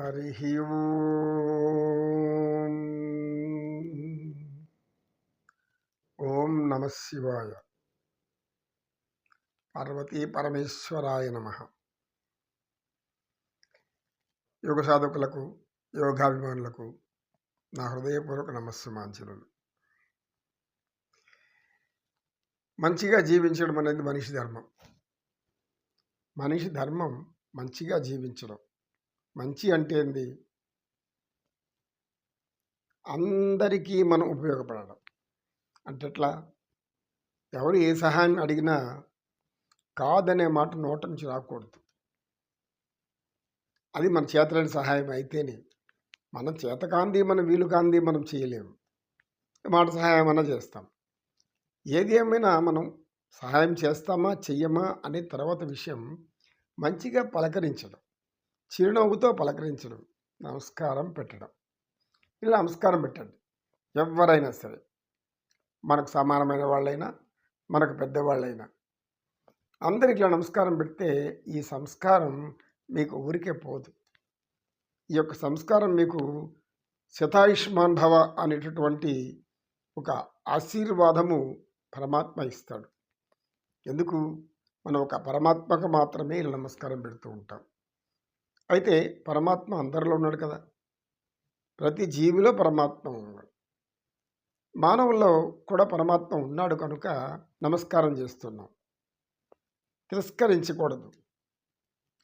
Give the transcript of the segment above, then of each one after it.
హరి ఓం. ఓం నమ శివాయ. పార్వతీ పరమేశ్వరాయ నమ. యోగ సాధకులకు యోగాభిమానులకు నా హృదయపూర్వక నమస్సుమాంచలు మంచిగా జీవించడం అనేది మనిషి ధర్మం. మనిషి ధర్మం మంచిగా జీవించడం. మంచి అంటే ఏంది? అందరికీ మనం ఉపయోగపడడం. అంటే ఎట్లా? ఎవరు ఏ సహాయం అడిగినా కాదనే మాట నోట నుంచి రాకూడదు. అది మన చేతలేని సహాయం అయితేనే. మన చేత కాంది మన వీలు కాంది మనం చేయలేము. మాట సహాయం అన్నా చేస్తాం. ఏది ఏమైనా మనం సహాయం చేస్తామా చెయ్యమా అనే తర్వాత విషయం మంచిగా పలకరించడం. చిరునవ్వుతో పలకరించడం నమస్కారం పెట్టడం. ఇలా నమస్కారం పెట్టండి. ఎవరైనా సరే. మనకు సమానమైన వాళ్ళైనా మనకు పెద్దవాళ్ళైనా. అందరికి ఇట్లా నమస్కారం పెడితే ఈ సంస్కారం మీకు ఊరికే పోదు. ఈ యొక్క సంస్కారం మీకు శతాయుష్మాన్ భవ అనేటటువంటి ఒక ఆశీర్వాదము పరమాత్మ ఇస్తాడు. ఎందుకు? మనం ఒక పరమాత్మకు మాత్రమే ఇలా నమస్కారం పెడుతూ ఉంటాం. అయితే పరమాత్మ అందరిలో ఉన్నాడు కదా. ప్రతి జీవిలో పరమాత్మ ఉన్నాడు. మానవుల్లో కూడా పరమాత్మ ఉన్నాడు కనుక నమస్కారం చేస్తున్నాం. తిరస్కరించకూడదు.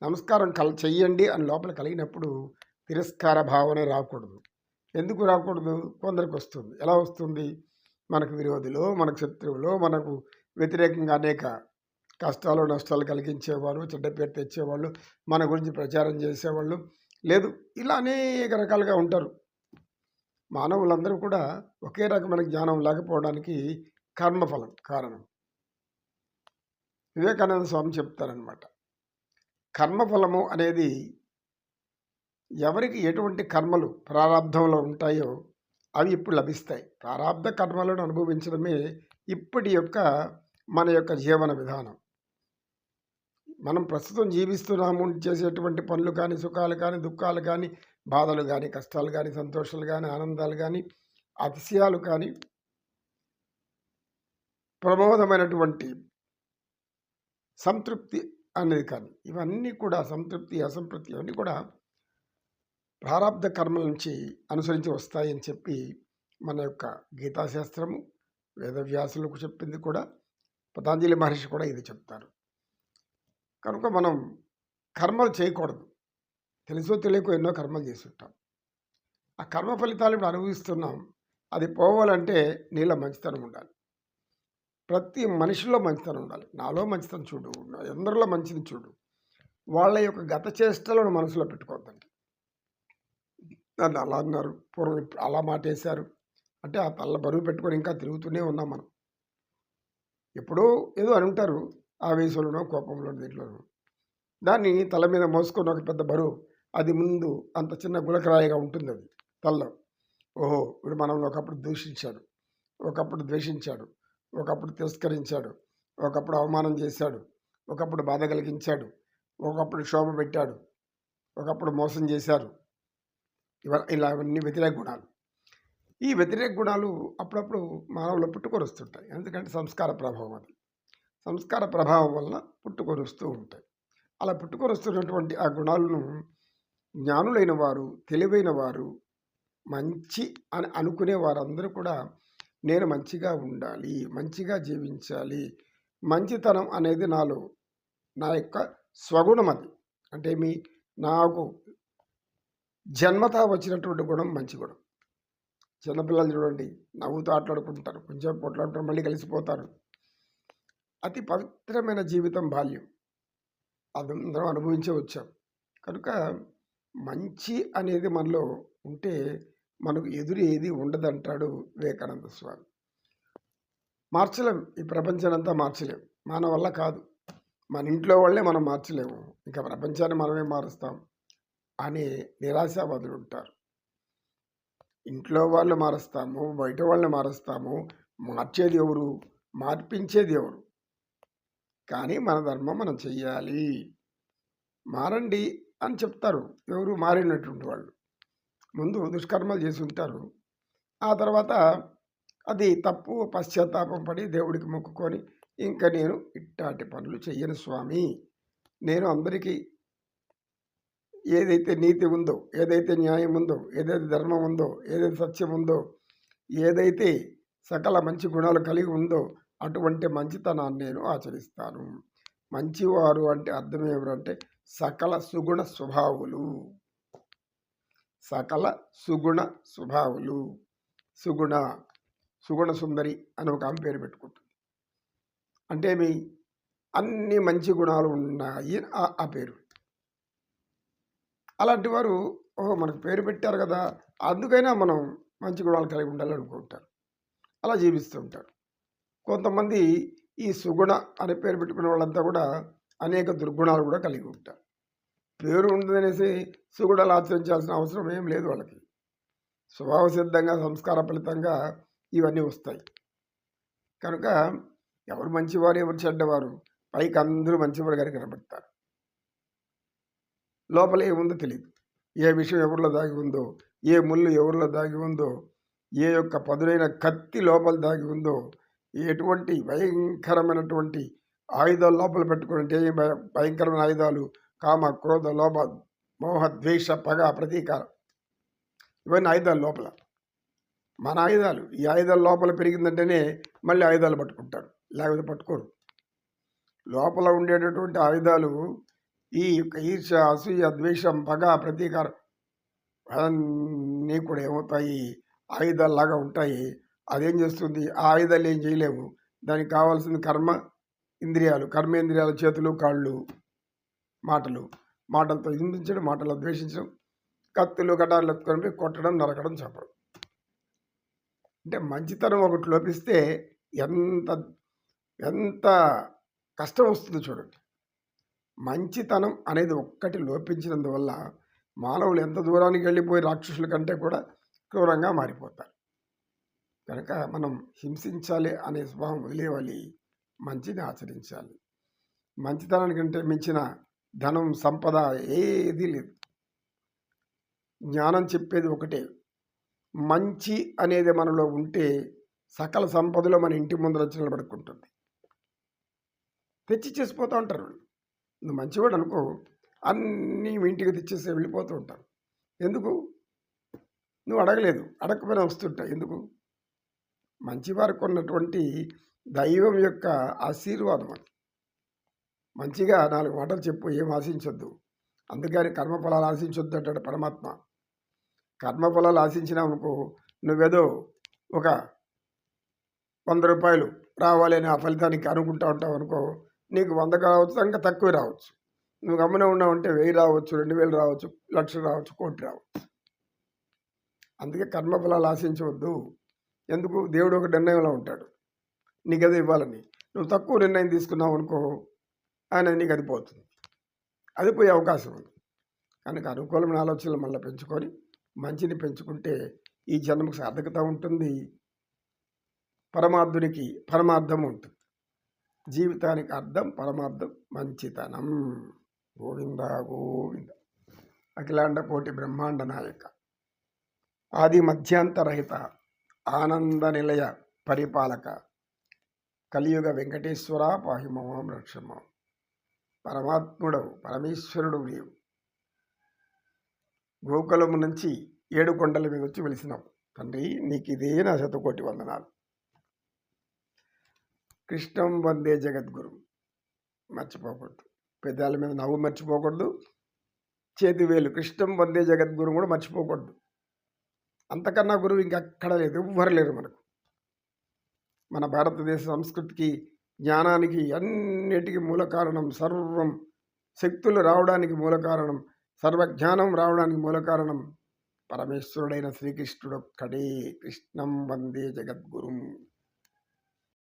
నమస్కారం కల చెయ్యండి అని లోపల కలిగినప్పుడు తిరస్కార భావన రాకూడదు. ఎందుకు రాకూడదు? కొందరికి వస్తుంది. ఎలా వస్తుంది? మనకు విరోధులు మనకు శత్రువులు మనకు వ్యతిరేకంగా అనేక కష్టాలు నష్టాలు కలిగించేవారు చెడ్డ పేరు తెచ్చేవాళ్ళు మన గురించి ప్రచారం చేసేవాళ్ళు. లేదు ఇలా అనేక రకాలుగా ఉంటారు. మానవులందరూ కూడా ఒకే రకమైన జ్ఞానం లేకపోవడానికి కర్మఫలం కారణం. వివేకానంద స్వామి చెప్తారనమాట కర్మఫలము అనేది ఎవరికి ఎటువంటి కర్మలు ప్రారంధంలో ఉంటాయో అవి ఇప్పుడు లభిస్తాయి. ప్రారంధ కర్మలను అనుభవించడమే ఇప్పటి యొక్క మన యొక్క జీవన విధానం. మనం ప్రస్తుతం జీవిస్తున్నాము చేసేటువంటి పనులు కానీ సుఖాలు కానీ దుఃఖాలు కానీ బాధలు కానీ కష్టాలు కానీ సంతోషాలు కానీ ఆనందాలు కానీ అతిశయాలు కానీ ప్రమోదమైనటువంటి సంతృప్తి అనేది కానీ ఇవన్నీ కూడా సంతృప్తి అసంతృప్తి ఇవన్నీ కూడా ప్రారంధ కర్మల నుంచి అనుసరించి వస్తాయని చెప్పి మన యొక్క గీతాశాస్త్రము వేదవ్యాసులకు చెప్పింది కూడా పతాంజలి మహర్షి కూడా ఇది చెప్తారు. కనుక మనం కర్మలు చేయకూడదు. తెలుసో తెలియకో ఎన్నో కర్మలు చేస్తుంటాం. ఆ కర్మ ఫలితాలు ఇప్పుడు అనుభవిస్తున్నాం. అది పోవాలంటే నీళ్ళ మంచితనం ఉండాలి. ప్రతి మనిషిలో మంచితనం ఉండాలి. నాలో మంచితనం చూడు ఎందరిలో మంచిది చూడు. వాళ్ళ యొక్క గత చేష్టలను మనసులో పెట్టుకోవద్దండి. దాన్ని అలా అన్నారు పూర్వం అలా మాటేశారు. అంటే ఆ తల్ల బరువు పెట్టుకొని ఇంకా తిరుగుతూనే ఉన్నాం మనం. ఎప్పుడో ఏదో అని ఉంటారు ఆవేశంలోనో కోపంలోనో దీంట్లోనో దాన్ని తల మీద మోసుకొని ఒక పెద్ద బరువు అది ముందు అంత చిన్న గులకరాయిగా ఉంటుంది అది తల్లో. ఓహో వీడు మనల్ని ఒకప్పుడు దూషించాడు ఒకప్పుడు ద్వేషించాడు ఒకప్పుడు తిరస్కరించాడు ఒకప్పుడు అవమానం చేశాడు ఒకప్పుడు బాధ కలిగించాడు ఒకప్పుడు శోభ పెట్టాడు ఒకప్పుడు మోసం చేశారు. ఇవ ఇలా ఇవన్నీ వ్యతిరేక గుణాలు. ఈ వ్యతిరేక గుణాలు అప్పుడప్పుడు మానవులు పుట్టుకొని వస్తుంటాయి ఎందుకంటే సంస్కార ప్రభావం అది. సంస్కార ప్రభావం వల్ల పుట్టుకొరుస్తూ ఉంటాయి. అలా పుట్టుకొరుస్తున్నటువంటి ఆ గుణాలను జ్ఞానులైన వారు తెలివైన వారు మంచి అని అనుకునే వారందరూ కూడా నేను మంచిగా ఉండాలి మంచిగా జీవించాలి మంచితనం అనేది నాలో నా యొక్క స్వగుణం అది. అంటే మీ నాకు జన్మత వచ్చినటువంటి గుణం మంచి గుణం. చిన్నపిల్లలు చూడండి నవ్వుతూ ఆటలాడుకుంటారు కొంచెం పొట్లాడుకుంటారు మళ్ళీ కలిసిపోతారు. అతి పవిత్రమైన జీవితం బాల్యం. అదందరం అనుభవించే వచ్చాం. కనుక మంచి అనేది మనలో ఉంటే మనకు ఎదురు ఏది ఉండదంటాడు వివేకానంద స్వామి. మార్చలేం ఈ ప్రపంచాన్ని అంతా మార్చలేం. మన వల్ల కాదు. మన ఇంట్లో వాళ్ళే మనం మార్చలేము. ఇంకా ప్రపంచాన్ని మనమే మారుస్తాం అనే నిరాశావాదులు ఉంటారు. ఇంట్లో వాళ్ళు మారుస్తాము బయట వాళ్ళని మారుస్తాము. మార్చేది ఎవరు? మార్పించేది ఎవరు? కానీ మన ధర్మం మనం చెయ్యాలి. మారండి అని చెప్తారు. ఎవరు మారినటువంటి వాళ్ళు. ముందు దుష్కర్మలు చేసి ఉంటారు. ఆ తర్వాత అది తప్పు పశ్చాత్తాపం పడి దేవుడికి మొక్కుకొని ఇంకా నేను ఇట్లాంటి పనులు చెయ్యను స్వామి. నేను అందరికీ ఏదైతే నీతి ఉందో ఏదైతే న్యాయం ఉందో ఏదైతే ధర్మం ఉందో ఏదైతే సత్యం ఉందో ఏదైతే సకల మంచి గుణాలు కలిగి ఉందో అటువంటి మంచితనాన్ని నేను ఆచరిస్తాను. మంచివారు అంటే అర్థం ఏమిటంటే సకల సుగుణ స్వభావులు. సకల సుగుణ స్వభావులు. సుగుణ సుగుణ సుందరి అని ఒక ఆమె పేరు పెట్టుకుంటుంది. అంటే మీ అన్ని మంచి గుణాలు ఉన్నాయి ఆ ఆ పేరు. అలాంటి వారు ఓహో మనకు పేరు పెట్టారు కదా అందుకైనా మనం మంచి గుణాలు కలిగి ఉండాలనుకుంటారు అలా జీవిస్తూ ఉంటారు. కొంతమంది ఈ సుగుణ అనే పేరు పెట్టుకునే వాళ్ళంతా కూడా అనేక దుర్గుణాలు కూడా కలిగి ఉంటారు. పేరు ఉందనేసి సుగుణాలు ఆచరించాల్సిన అవసరం ఏం లేదు వాళ్ళకి. స్వభావ సిద్ధంగా సంస్కార ఫలితంగా ఇవన్నీ వస్తాయి. కనుక ఎవరు మంచివారు ఎవరు చెడ్డవారు పైకి అందరూ మంచివారు గారికి కనబడతారు లోపల ఏముందో తెలియదు ఏ విషయం ఎవరిలో దాగి ఉందో ఏ ముళ్ళు ఎవరిలో దాగి ఉందో ఏ యొక్క పదునైన కత్తి లోపల దాగి ఉందో ఎటువంటి భయంకరమైనటువంటి ఆయుధాలు లోపల పెట్టుకుంటే భయంకరమైన ఆయుధాలు కామ క్రోధ లోభ మోహ ద్వేష పగ ప్రతీకారం. ఇవన్నీ ఆయుధాలు లోపల. మన ఆయుధాలు ఈ ఆయుధాల లోపల పెరిగిందంటేనే మళ్ళీ ఆయుధాలు పట్టుకుంటారు లేకపోతే పట్టుకోరు. లోపల ఉండేటటువంటి ఆయుధాలు ఈ యొక్క ఈర్ష అసూయ ద్వేషం పగ ప్రతీకారం అవన్నీ కూడా ఏమవుతాయి? ఆయుధాల్లాగా ఉంటాయి. అదేం చేస్తుంది? ఆ ఆయుధాలు ఏం చేయలేవు. దానికి కావాల్సింది కర్మ ఇంద్రియాలు. కర్మేంద్రియాల చేతులు కాళ్ళు మాటలు. మాటలతో హింసించడం మాటలు ద్వేషించడం కత్తులు గటార్లు ఎత్తుకొని కొట్టడం నరకడం చెప్పడం అంటే మంచితనం ఒకటి లోపిస్తే ఎంత ఎంత కష్టం వస్తుందో చూడండి. మంచితనం అనేది ఒక్కటి లోపించినందువల్ల మానవులు ఎంత దూరానికి వెళ్ళిపోయి రాక్షసుల కంటే కూడా క్రూరంగా మారిపోతారు. కనుక మనం హింసించాలి అనే స్వభావం వదిలేవాలి మంచిని ఆచరించాలి. మంచితనానికంటే మించిన ధనం సంపద ఏది లేదు. జ్ఞానం చెప్పేది ఒకటే. మంచి అనేది మనలో ఉంటే సకల సంపదలో మన ఇంటి ముందర వచ్చి నిలబడుకుంటుంది. తెచ్చి చేసిపోతూ ఉంటారు. నువ్వు మంచివాడు అనుకో అన్నీ ఇంటికి తెచ్చేసి వెళ్ళిపోతూ ఉంటారు. ఎందుకు? నువ్వు అడగలేదు. అడగకపోయినా వస్తుంటా ఎందుకు? మంచివారికి ఉన్నటువంటి దైవం యొక్క ఆశీర్వాదం అది. మంచిగా నాలుగు మాటలు చెప్పు ఏం ఆశించొద్దు. అందుకని కర్మఫలాలు ఆశించొద్దు అంటాడు పరమాత్మ. కర్మఫలాలు ఆశించినామనుకో నువ్వేదో ఒక వంద రూపాయలు రావాలి అని ఆ ఫలితానికి అనుకుంటా ఉంటావు అనుకో నీకు వంద కావచ్చు ఇంకా తక్కువ రావచ్చు. నువ్వు గమనం ఉన్నావంటే వెయ్యి రావచ్చు రెండు వేలు రావచ్చు లక్ష రావచ్చు కోటి రావచ్చు. అందుకే కర్మఫలాలు ఆశించవద్దు. ఎందుకు? దేవుడు ఒక నిర్ణయంలో ఉంటాడు. నీకు అది ఇవ్వాలని. నువ్వు తక్కువ నిర్ణయం తీసుకున్నావు అనుకో ఆయన నీకు అది పోతుంది. అది పోయే అవకాశం ఉంది. కనుక అనుకూలమైన ఆలోచనలు మళ్ళీ పెంచుకొని మంచిని పెంచుకుంటే ఈ జన్మకు సార్థకత ఉంటుంది. పరమార్థునికి పరమార్థం ఉంటుంది. జీవితానికి అర్థం పరమార్థం మంచితనం. గోవింద గోవింద. అఖిలాండ కోటి బ్రహ్మాండ నాయక. ఆది మధ్యాంతరహిత ఆనంద నిలయ పరిపాలక కలియుగ వెంకటేశ్వర పాహిమమాం రక్షమ. పరమాత్ముడవు పరమేశ్వరుడు నీవు. గోకులము నుంచి ఏడు కొండల మీద వచ్చి వెలిసినావు తండ్రి నీకు ఇదే నా శతకోటి వందనాలు. కృష్ణం వందే జగద్గురు. మర్చిపోకూడదు. పెద్దాల మీద నవ్వు మర్చిపోకూడదు. చేతి వేలు కృష్ణం వందే జగద్గురు కూడా మర్చిపోకూడదు. అంతకన్నా గురువు ఇంకెక్కడ లేదు ఎవ్వరు లేరు మనకు. మన భారతదేశ సంస్కృతికి జ్ఞానానికి అన్నిటికీ మూల కారణం సర్వం శక్తులు రావడానికి మూల కారణం సర్వజ్ఞానం రావడానికి మూల కారణం పరమేశ్వరుడైన శ్రీకృష్ణుడు ఒక్కడే కృష్ణం వందే జగద్గురు.